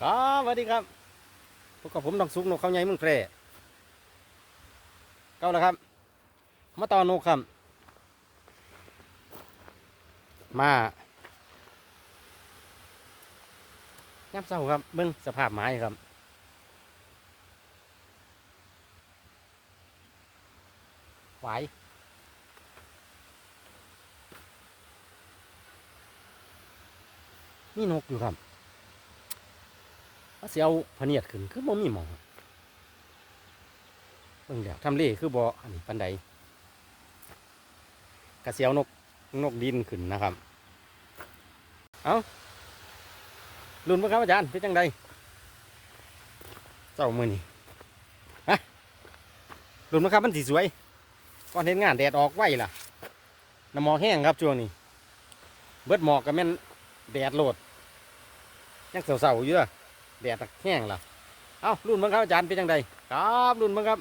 ครับสวัสดีครับพบกับผมดองซุกนกเขาใหญ่มึงแพร่เก้าแล้วครับ มาต่อนกครับ มาย่ำเศร้าครับเบิ้งสภาพไม้ครับไหวมีนกอยู่ครับ ว่าสิเอาพเนียดขึ้น คือบ่มีหมองเบิ่งเดี๋ยวทำเลคือบ่อันนี้ปันใดกระเสียวนกนกดินขึ้นนะครับ เอาลุนบ่ครับอาจารย์เป็นจังใดเจ้ามือนี่ฮะลุนบ่ครับมันสีสวยก่อนเห็นงานแดดออกไวล่ะน้ำหมอกแห้งครับช่วงนี้เบิดหมอกก็แม่นแดดโหลดยังเสาๆอยู่เด้อ แดดแห้งล่ะเอ้ารุ่นเบังครับอาจารย์เป็นยังไงครับรุ่นเบังครับ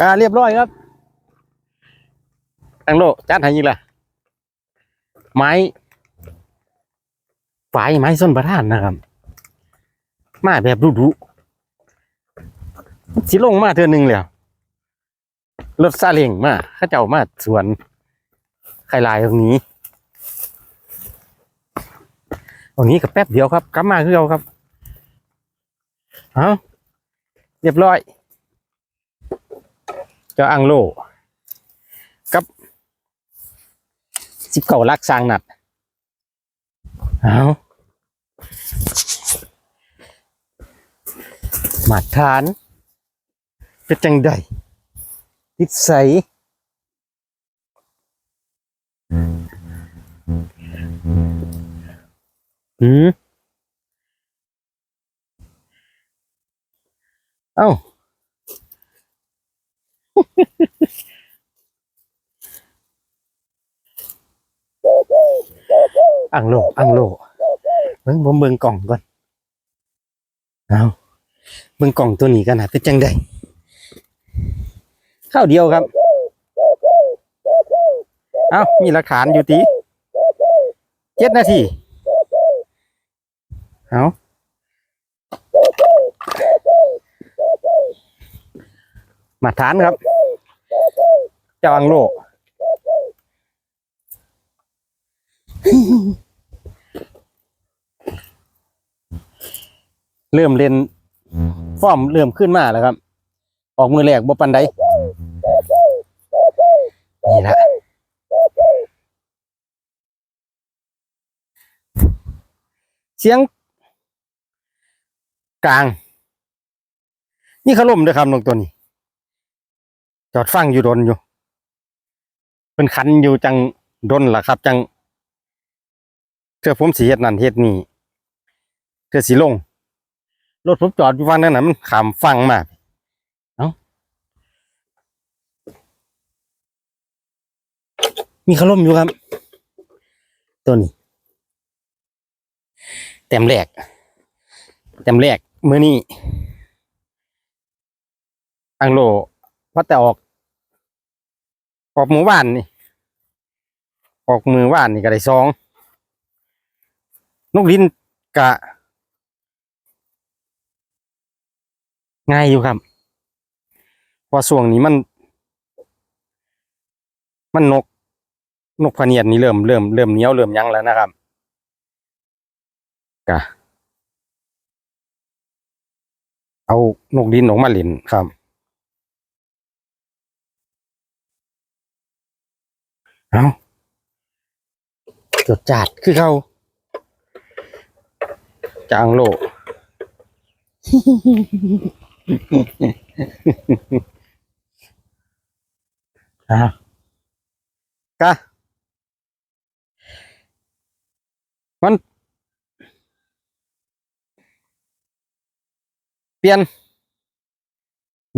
อ่าเรียบร้อยครับอังโลจัดให้ยิงละไม้ฝายไม้ส้นประทานนะครับ มาแบบดุดุๆสิลงมาเทือหนึงแล้วรถซาเล้งมาเข้าเจ้ามาสวนไข่ลายตรงนี้ตรงนี้ก็แป๊บเดียวครับกลับมาคือเอาครับ เอา รียบร้อยเจ้าอังโลกับสิบเก่าลักสร้างนัดเอาหมาทานเป็นจังใดนิสัยอืม เอ้า อังโลอังโลเบิ่งผมเบิ่งกล่องก่อน เอาเบิ่งกล่องตัวนี้กันนะเป็นจังใดข้าวเดียวครับ เอามีหลักฐานอยู่ตีเจ็ดนาทีเอา มาฐานครับจ้าอังโลเริ่มเล่นฟอร์มเริ่มขึ้นมาแล้วครับ ออกมือแรกบ่ปันใดนี่ละเสียง กลาง นี่ขาล่มด้วยครับนกตัวนี้ จอดฟังอยู่ดนอยู่เป็นคันอยู่จังดนล่ะครับจังเธอผมสีเฮ็ดนั่นเฮ็ดนี่เธอสีลงรถผมจอดอยู่ฝั่งนั้นน่ะมันขามฟังมากเอ้ามีขล่มอยู่ครับ ตัวนี้เต็มแรกเต็มแรกเมื่อนี้อังโลพัดแต่ออก ออกหมู่บ้านนี่ออกมือว่านนี่ก็ได้สองนกลินกะ ง่ายอยู่ครับพราะช่วงนี้มัน มันนก นกพเนียดนี่เริ่มเริ่มเริ่มเนี้ยวเริ่มยั้งแล้วนะครับกะเอานกดินออกมาเล่นครับ เอาจดจัดคือเขาจางโลอะกะมัน เปลี่ยน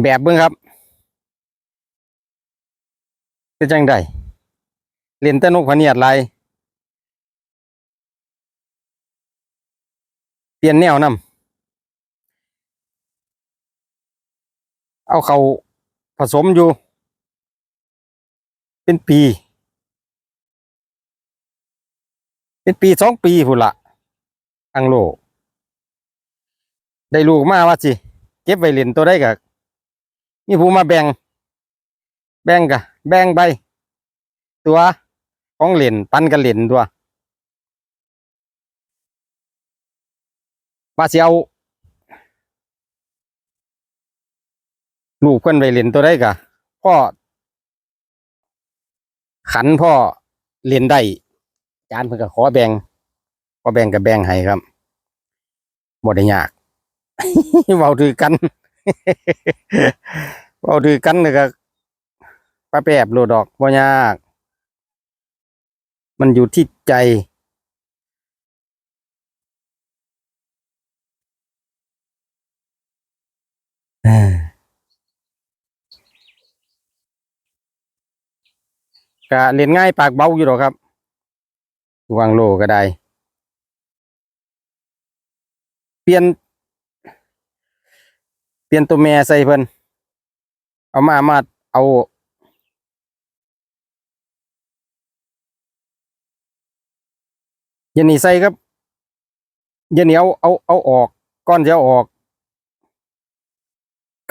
แบบเบิ่งครับ เป็นจังได เล่นแต่นกพะเนียดลายเปลี่ยนแนวนำเอาเขาผสมอยู่ เป็นปี เป็นปีสองปีพุ่นละอังโล ได้ลูกมาว่าสิ เก็บไว้เล่นตัวได้กะมีผู้มาแบ่ง แบ่งกะแบ่งใบตัว ของเล่นปันกันเล่นตัวว่าสิเอาลูกเพิ่นไปเล่นตัวได้กะพ่อขันพ่อเล่นได้จานเพิ่นก็ขอแบ่งขอแบ่งกับแบ่งให้ครับบ่ได้ยากเว้าถือกันเว้าถือกันนี่ก็ป้าแปบโลดอกบ่ยาก มันอยู่ที่ใจอ่าก็เล่นง่ายปากเบาอยู่หรอกครับ วางโลก็ได้ เปลี่ยน เปลี่ยนตัวแม่ใส่เพิ่นเอามามาเอา ย็นนี่ใส่ครับเย็นนี่เอาเอาเอาออกก้อนจะอาออก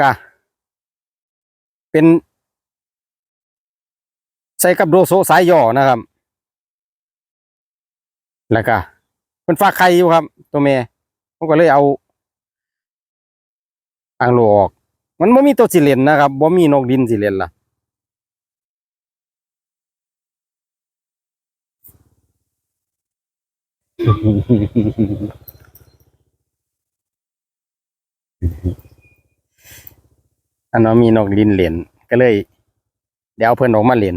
กะเป็น ใส่กับโดโซสายย่อนะครับ แล้วก็มันฝากไข่อยู่ครับ ตัวแม่ผมก็เลยเอาอ่างโลออก มันไม่มีตัวสิเลนนะครับบ่มีนกดินสิเลนล่ะ อันนั้นมีนกดินเหรียญก็เลย เดี๋ยวเอาเพิ่อนออกมาเหรียญ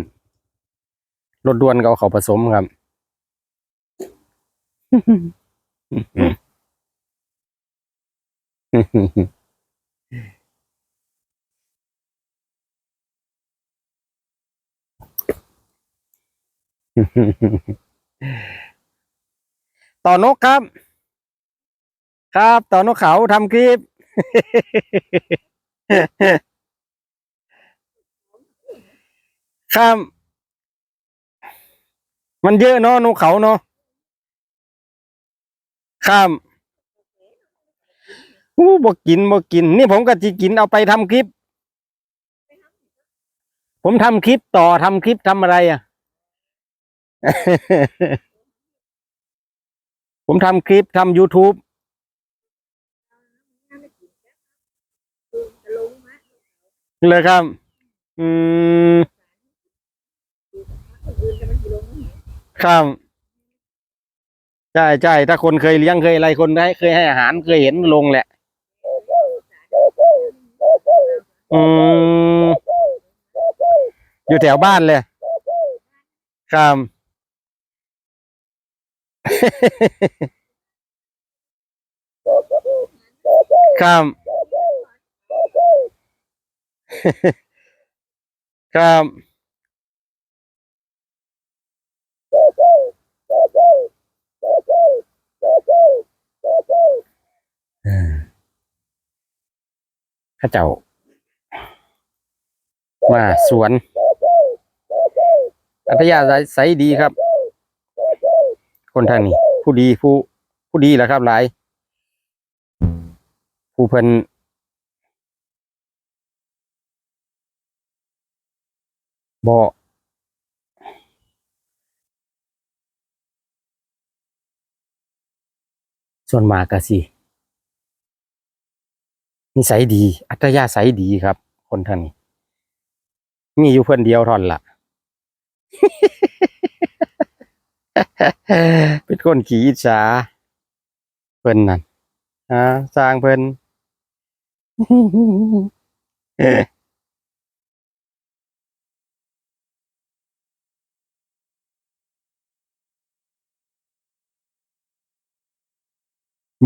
รถด่วนก็เอาเขาผสมครับ ต่อนกครับ ครับ ต่อนกเขาทำคลิป ครับ มันเยอะเนาะนกเขาเนาะครับอู้บอกกินบอกกิน นี่ผมก็จะกินเอาไปทำคลิป ผมทำคลิปต่อทำคลิปทำอะไรอะ ผมทำคลิปทำ YouTube เลยครับ อืมครับใช่ใช่ถ้าคนเคยเลี้ยงเคยอะไรคนได้เคยให้อาหารเคยเห็นลงแหละ อืม อยู่แถวบ้านเลย ครับ ครับ ครับ ข้าเจ้า มาสวน อัธยาศัยดีครับ คนทางนี้ ผู้ดีผู้ผู้ดีแหละครับหลาย ผู้เพิ่นบ่ส่วนมากก็สินิสัยดี อัธยาศัยดีครับ คนทางนี้ มีอยู่เพิ่อนเดียวท่อนล่ะ เป็นคนขี้อิจฉาเพิ่นนั่นอ่าสร้างเพิ่น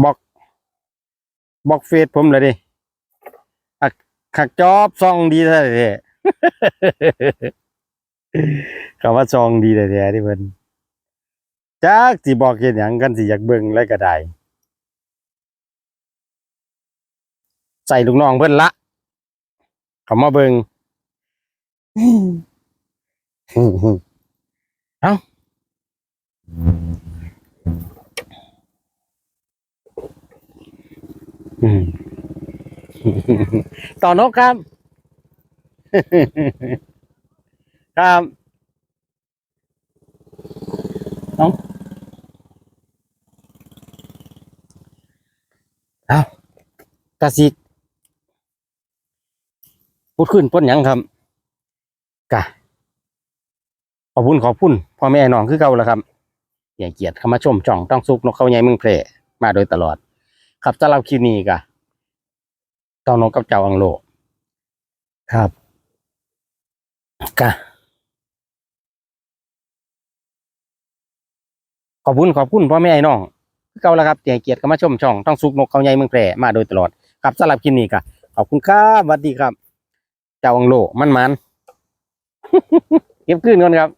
บอกบอกเฟซผมเลยดิอักขักจอบซองดีแท้ๆคำว่าซองดีแท้ๆที่เพิ่น จักสิบอกเฮ็ดหยังกันสิอยากเบิ่งแล้วก็ได้ใส่ลูกน้องเพิ่นละ เขามาเบิ่ง เอ้าอืม ต่อนกครับ ครับ เอาเอากระสิกพูดขึ้นพ้นหยังครับกะขอบคุณขอบคุณพ่อแม่น้องคือเก่าแล้วครับอย่าเกียรติเข้ามาชมจ่องต้องซุกนกเขาใหญ่เมืองแพร่มาโดยตลอด ครับสำหรับคลิปนี้กะเจ้านกกับเจ้าอังโลครับกะ ขอบคุณขอบคุณพ่อแม่ไอ้น้องคือเก่าแล้วครับเตียเกียรติก็มาชมช่องต้องสุกนกเขาใหญ่เมืองแพร่มาโดยตลอดครับสำหรับคลิปนี้กะขอบคุณครับสวัสดีครับ เจ้าอังโลมันมันเก็บขึ้นก่อนครับ